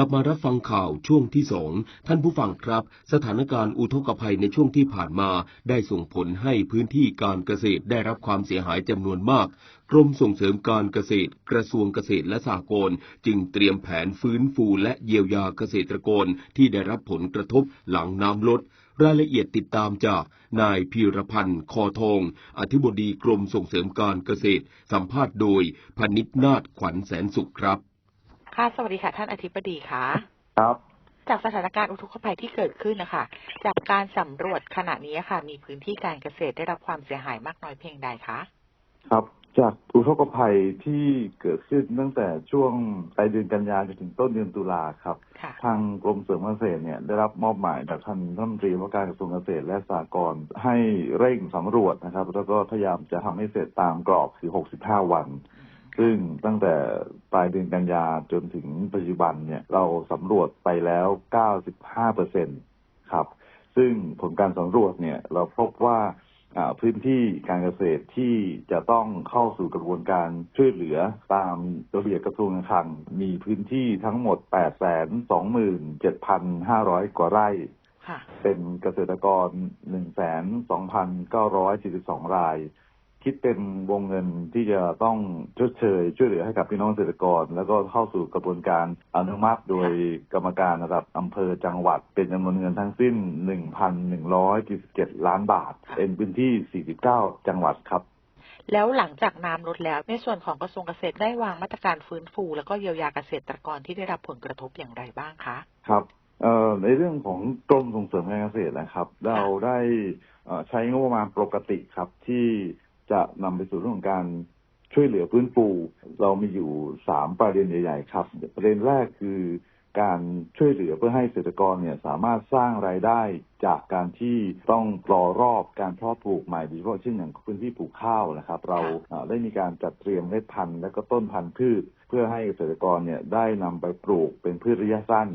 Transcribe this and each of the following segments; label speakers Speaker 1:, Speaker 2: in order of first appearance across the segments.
Speaker 1: กลับมารับฟังข่าวช่วงที่สองท่านผู้ฟังครับ สถานการณ์อุทกภัยในช่วงที่ผ่านมา ได้ส่งผลให้พื้นที่การเกษตรได้รับความเสียหายจำนวนมาก กรมส่งเสริมการเกษตร กระทรวงเกษตรและสหกรณ์จึงเตรียมแผนฟื้นฟูและเยียวยาเกษตรกรที่ได้รับผลกระทบหลังน้ำลดรายละเอียดติดตามจากนายพีรพันธ์คอทอง อธิบดีกรมส่งเสริมการเกษตร สัมภาษณ์โดยพนิษนาถขวัญแสนสุขครับ
Speaker 2: ค่ะ สวัสดีค่ะ ท่านอธิบดีค่ะ
Speaker 3: ครับ
Speaker 2: จากสถานการณ์อุทกภัยที่เกิดขึ้นนะคะ จากการสำรวจขณะนี้ค่ะ มีพื้นที่การเกษตรได้รับความเสียหายมากน้อยเพียงใดคะ
Speaker 3: ครับ จากอุทกภัยที่เกิดขึ้นตั้งแต่ช่วงปลายเดือนกันยายนจนถึงต้นเดือนตุลาครับ
Speaker 2: ค่ะ
Speaker 3: ทางกรมเสริมเกษตรเนี่ยได้รับมอบหมายจากท่านรัฐมนตรีว่าการกระทรวงเกษตรและสหกรณ์ให้เร่งสำรวจนะครับ แล้วก็พยายามจะทำให้เสร็จตามกรอบคือ 65 วัน ซึ่งตั้งแต่ปลายเดือนกันยาจนถึงปัจจุบันเนี่ยเราสำรวจไปแล้ว 95เปอร์เซ็นครับ ซึ่งผลการสำรวจเนี่ยเราพบว่าอ่าพื้นที่การเกษตรที่จะต้องเข้าสู่กระบวนการช่วยเหลือตามระเบียบกระทรวงการคลัง มีพื้นที่ทั้งหมด 827,500 กว่าไร่
Speaker 2: ค่ะ
Speaker 3: เป็นเกษตรกร 1,2,972 ราย คิดเป็นวงเงินที่จะต้องชดเชยช่วยเหลือให้กับพี่น้องเกษตรกร แล้วก็เข้าสู่กระบวนการอนุมัติโดยกรรมการระดับอำเภอจังหวัด เป็นจำนวนเงินทั้งสิ้น 1,177 ล้านบาทเป็นพื้นที่ 49 จังหวัดครับ
Speaker 2: แล้วหลังจากน้ำลดแล้ว ในส่วนของกระทรวงเกษตรได้วางมาตรการฟื้นฟู แล้วก็เยียวยาเกษตรกรที่ได้รับผลกระทบอย่างไรบ้างคะ
Speaker 3: ครับเอ่อในเรื่องของกรมส่งเสริมการเกษตรนะครับ เราได้เอ่อใช้งบประมาณปกติครับที่ จะนำไปสู่เรื่องของการช่วยเหลือฟื้นฟู เรามีอยู่สามประเด็นใหญ่ ๆ ครับ ประเด็นแรกคือการช่วยเหลือเพื่อให้เกษตรกรเนี่ยสามารถสร้างรายได้จากการที่ต้องรอรอบการเพาะปลูกใหม่โดยเฉพาะเช่นอย่างพื้นที่ปลูกข้าวนะครับ เราได้มีการจัดเตรียมเมล็ดพันธุ์และก็ต้นพันธุ์พืช เพื่อให้เกษตรกรเนี่ยได้นำไปปลูกเป็นพืชระยะสั้น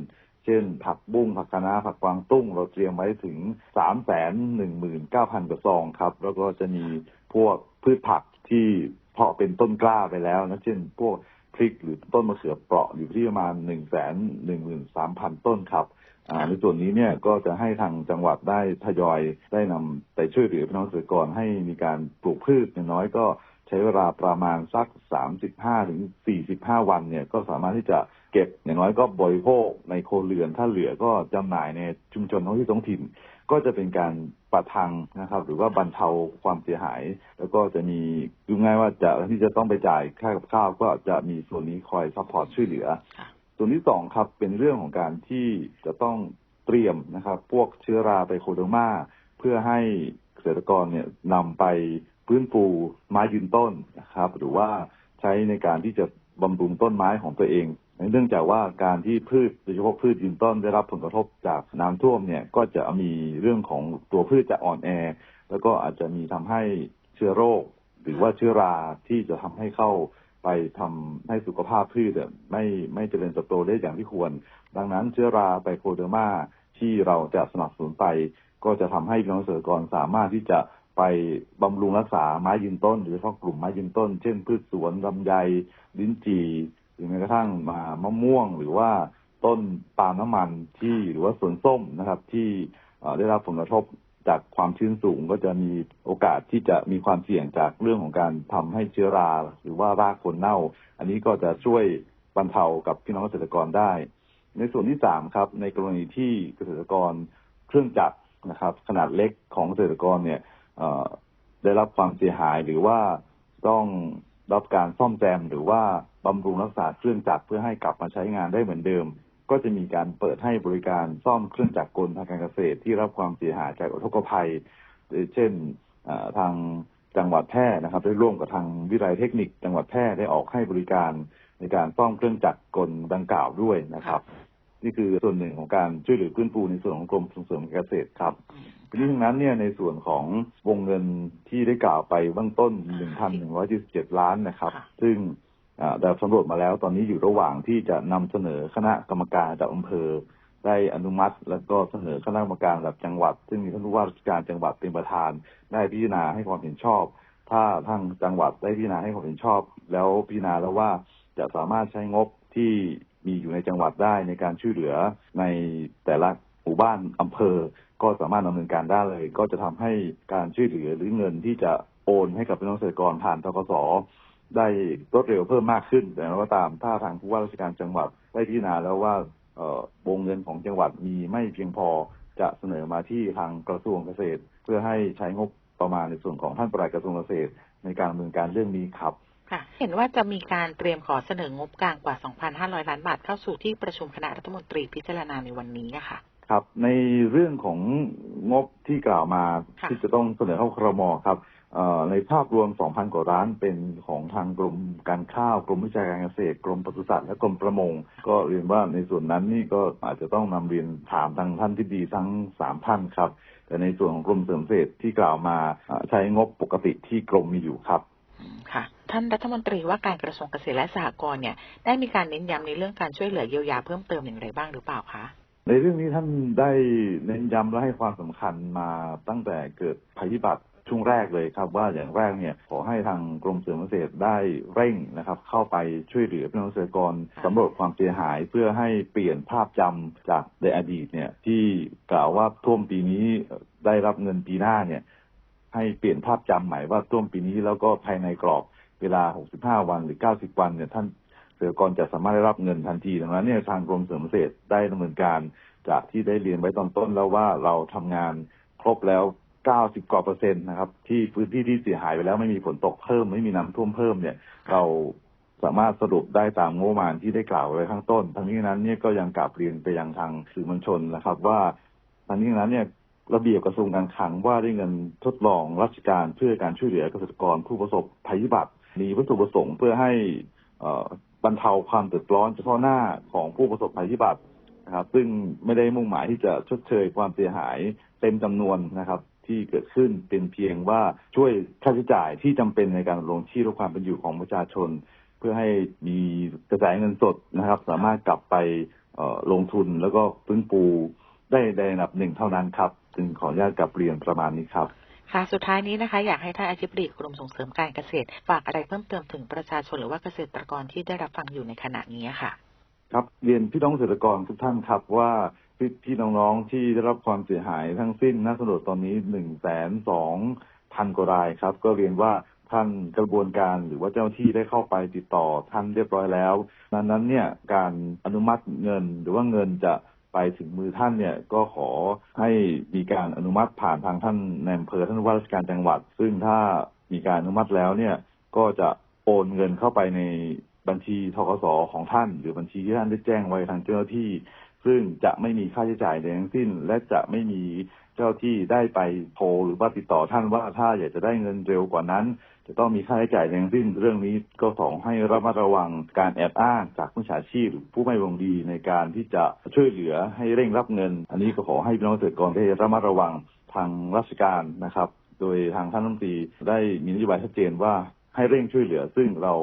Speaker 3: เช่น ผักบุ้งผักคะน้าผักกวางตุ้ง เราเตรียมไว้ถึง 3 1 9 0 0 0กระซองครับ แล้วก็จะมี พวกพืชผักที่เพาะเป็นต้นกล้าไปแล้วนะเช่น พวกพริกหรือต้นมะเขือเปราะอยู่ที่ประมาณ1 1 3 0 0 0ต้นครับในส่วนนี้เนี่ยก็จะให้ทางจังหวัดได้ทยอยได้นำไปช่วยเหลือพี่น้องเกษตรกรให้มีการปลูกพืชอย่างน้อยก็ใช้เวลาประมาณสัก35ถึง45วันเนี่ยก็สามารถที่จะเก็บอย่างน้อยก็บริโภคในโครเรือนถ้าเหลือก็จำหน่ายในชุมชนท้องที่ท้องถิ่น ก็จะเป็นการประทังนะครับ หรือว่าบรรเทาความเสียหาย แล้วก็จะมีดูง่ายว่าจะที่จะต้องไปจ่ายค่ากับข้าวก็จะมีส่วนนี้คอยซัพพอร์ตช่วยเหลือ
Speaker 2: ค่ะ
Speaker 3: ส่วนที่สองครับเป็นเรื่องของการที่จะต้องเตรียมนะครับ พวกเชื้อราไบโคโดอมาเพื่อให้เกษตรกรเนี่ยนำไปฟื้นฟูไม้ยืนต้นนะครับ หรือว่าใช้ในการที่จะบำรุงต้นไม้ของตัวเอง เนื่องจากว่าการที่พืชโดยเฉพาะพืชยืนต้นได้รับผลกระทบจากน้ำท่วมเนี่ยก็จะมีเรื่องของตัวพืชจะอ่อนแอ แล้วก็อาจจะมีทำให้เชื้อโรค หรือว่าเชื้อราที่จะทำให้เข้าไปทำให้สุขภาพพืชเนี่ยไม่ไม่เจริญเติบโตได้อย่างที่ควร ดังนั้นเชื้อราไบโคเดอร์มาที่เราจะสนับสนุนไป ก็จะทำให้พี่น้องเกษตรกรสามารถที่จะไปบำรุงรักษาไม้ยืนต้น หรือเฉพาะกลุ่มไม้ยืนต้น เช่นพืชสวนลำไยลิ้นจี่ หรือแม้กระทั่งมามะม่วง หรือว่าต้นปาล์มน้ำมันที่หรือว่าสวนส้มนะครับ ที่ได้รับผลกระทบจากความชื้นสูงก็จะมีโอกาสที่จะมีความเสี่ยงจากเรื่องของการทำให้เชื้อรา หรือว่ารากคนเน่า อันนี้ก็จะช่วยบรรเทากับพี่น้องเกษตรกรได้ ในส่วนที่สามครับ ในกรณีที่เกษตรกรเครื่องจักรนะครับ ขนาดเล็กของเกษตรกรเนี่ยได้รับความเสียหายหรือว่าต้อง รับการซ่อมแซมหรือว่าบำรุงรักษาเครื่องจักรเพื่อให้กลับมาใช้งานได้เหมือนเดิม ก็จะมีการเปิดให้บริการซ่อมเครื่องจักรกลทางการเกษตรที่รับความเสียหายจากอุทกภัย เช่นทางจังหวัดแพร่นะครับ ได้ร่วมกับทางวิทยาเทคนิค จังหวัดแพร่ได้ออกให้บริการในการซ่อมเครื่องจักรกลดังกล่าวด้วยนะครับ นี่คือส่วนหนึ่งของการช่วยเหลือฟื้นฟูในส่วนของกรมส่งเสริมการเกษตรครับ นี้ทั้งนั้นเนี่ยในส่วนของวงเงินที่ได้กล่าวไปเบื้องต้น 1,177 ล้านนะครับ
Speaker 2: ค่ะ
Speaker 3: ซึ่งอ่าได้สำรวจมาแล้วตอนนี้อยู่ระหว่างที่จะนำเสนอคณะกรรมการระดับอำเภอ ได้อนุมัติ แล้วก็เสนอคณะกรรมการระดับจังหวัด ซึ่งมีท่านผู้ว่าราชการจังหวัดเป็นประธาน ได้พิจารณาให้ความเห็นชอบ ถ้าทางจังหวัดได้พิจารณาให้ความเห็นชอบ แล้วพิจารณาแล้วว่าจะสามารถใช้งบที่มีอยู่ในจังหวัดได้ในการช่วยเหลือในแต่ละ หมู่บ้านอำเภอ ก็สามารถดำเนินการได้เลย ก็จะทำให้การช่วยเหลือหรือเงินที่จะโอนให้กับพี่น้องเกษตรกรผ่านทกสได้รวดเร็วเพิ่มมากขึ้น แต่อย่าตามถ้าทางผู้ว่าราชการจังหวัดได้พิจารณาแล้วว่าวงเงินของจังหวัดมีไม่เพียงพอจะเสนอมาที่ทางกระทรวงเกษตร เพื่อให้ใช้งบประมาณในส่วนของท่านปลัดกระทรวงเกษตร ในการดำเนินการเรื่องนี้ครับ
Speaker 2: ค่ะเห็นว่าจะมีการเตรียมขอเสนองบกลางกว่า 2,500 ล้านบาทเข้าสู่ที่ประชุมคณะรัฐมนตรีพิจารณาในวันนี้อะค่ะ
Speaker 3: ครับ ในเรื่องของงบที่กล่าวมา
Speaker 2: ค่ะ
Speaker 3: ที่จะต้องเสนอเข้าครมครับเอ่อในภาพรวม 2,000 กว่าล้านเป็นของทางกรมการข้าวกรมวิชาการเกษตรกรมปศุสัตว์และกรมประมง ก็เรียนว่าในส่วนนั้นนี่ก็อาจจะต้องนำเรียนถามทางท่านที่ดีทั้งสามท่านครับ แต่ในส่วนของกรมเสริมเกษตรที่กล่าวมาเอ่อใช้งบปกติที่กรมมีอยู่ครับ
Speaker 2: อืมค่ะท่านรัฐมนตรีว่าการกระทรวงเกษตรและสหกรณ์เนี่ยได้มีการเน้นย้ำในเรื่องการช่วยเหลือเยียวยาเพิ่มเติมอย่างไรบ้างหรือเปล่าคะ
Speaker 3: ในเรื่องนี้ท่านได้เน้นย้ำและให้ความสำคัญมาตั้งแต่เกิดภัยพิบัติช่วงแรกเลยครับ ว่าอย่างแรกเนี่ยขอให้ทางกรมเสริมเกษตรได้เร่งนะครับ เข้าไปช่วยเหลือพี่น้องเกษตรกรสำรวจความเสียหายเพื่อให้เปลี่ยนภาพจำจากในอดีตเนี่ยที่กล่าวว่าท่วมปีนี้ได้รับเงินปีหน้าเนี่ยให้เปลี่ยนภาพจำใหม่ว่าท่วมปีนี้แล้วก็ภายในกรอบเวลา 65 วันหรือ 90 วันเนี่ยท่าน เกษตรกรจะสามารถได้รับเงินทันทีดังนั้นเนี่ยทางกรมเสริมเกษตรได้ดำเนินการจากที่ได้เรียนไว้ตอนต้นแล้วว่าเราทำงานครบแล้ว 90 กว่าเปอร์เซ็นต์นะครับ ที่พื้นที่ที่เสียหายไปแล้วไม่มีฝนตกเพิ่ม ไม่มีน้ำท่วมเพิ่มเนี่ย เราสามารถสรุปได้ตามงบประมาณที่ได้กล่าวไว้ข้างต้น ทั้งนี้นั้นเนี่ยก็ยังกลับเรียนไปยังทางสื่อมวลชนนะครับ ว่าทั้งนี้นั้นเนี่ยระเบียบกระทรวงการคลังว่าด้วยเงินทดลองราชการเพื่อการช่วยเหลือเกษตรกรผู้ประสบภัยพิบัติมีวัตถุประสงค์เพื่อให้อ่อ บรรเทาความเดือดร้อนเฉพาะหน้าของผู้ประสบภัยพิบัตินะครับ ซึ่งไม่ได้มุ่งหมายที่จะชดเชยความเสียหายเต็มจำนวนนะครับ ที่เกิดขึ้นเป็นเพียงว่าช่วยค่าใช้จ่ายที่จำเป็นในการดำรงชีพและความเป็นอยู่ของประชาชน เพื่อให้มีกระแสเงินสดนะครับ สามารถกลับไปลงทุนแล้วก็ฟื้นฟูได้ในระดับหนึ่งเท่านั้นครับ จึงขออนุญาตกลับเรียนประมาณนี้ครับ
Speaker 2: ค่ะสุดท้ายนี้นะคะ อยากให้ท่านอธิบดีกรมส่งเสริมการเกษตร ฝากอะไรเพิ่มเติมถึงประชาชนหรือว่าเกษตรกรที่ได้รับฟังอยู่ในขณะนี้ค่ะ
Speaker 3: ครับเรียนพี่น้องเกษตรกรทุกท่านครับว่าพี่พี่น้องๆที่ได้รับความเสียหายทั้งสิ้นน่าสำรวจตอนนี้หนึ่งแสนสองพันกว่ารายครับ ก็เรียนว่าท่านกระบวนการหรือว่าเจ้าที่ได้เข้าไปติดต่อท่านเรียบร้อยแล้วดังนั้นเนี่ยการอนุมัติเงินหรือว่าเงินจะ ไปถึงมือท่านเนี่ยก็ขอให้มีการอนุมัติผ่านทางท่านในอำเภอท่านว่าราชการจังหวัด ซึ่งถ้ามีการอนุมัติแล้วเนี่ยก็จะโอนเงินเข้าไปในบัญชีทกสของท่าน หรือบัญชีที่ท่านได้แจ้งไว้ทางเจ้าหน้าที่ ซึ่งจะไม่มีค่าใช้จ่ายใดทั้งสิ้น และจะไม่มี เจ้าที่ได้ไปโทรหรือว่าติดต่อท่านว่าถ้าอยากจะได้เงินเร็วกว่านั้น จะต้องมีค่าใช้จ่ายใดทั้งสิ้นเรื่องนี้ก็สองให้ระมัดระวังการแอบอ้างจากผู้ฉาชีพหรือผู้ไม่หวังดีในการที่จะช่วยเหลือให้เร่งรับเงิน อันนี้ก็ขอให้พี่น้องเกษตรกรได้ระมัดระวังทางราชการนะครับ โดยทางท่านรัฐมนตรีได้มีนโยบายชัดเจนว่าให้เร่งช่วยเหลือ ซึ่งเรา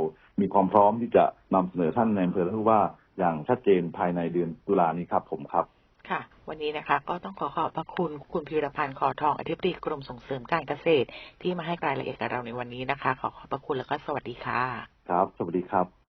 Speaker 3: มีความพร้อมที่จะนำเสนอท่านในอำเภอและผู้ว่าอย่างชัดเจนภายในเดือนตุลานี้ครับผมครับ
Speaker 2: ค่ะ วันนี้นะคะ ก็ต้องขอขอบพระคุณคุณพีรพันธ์ขอทองอธิบดีกรมส่งเสริมการเกษตร ที่มาให้รายละเอียดกับเราในวันนี้นะคะ ขอขอบพระคุณแล้วก็สวัสดีค่ะ
Speaker 3: ครับ สวัสดีครับ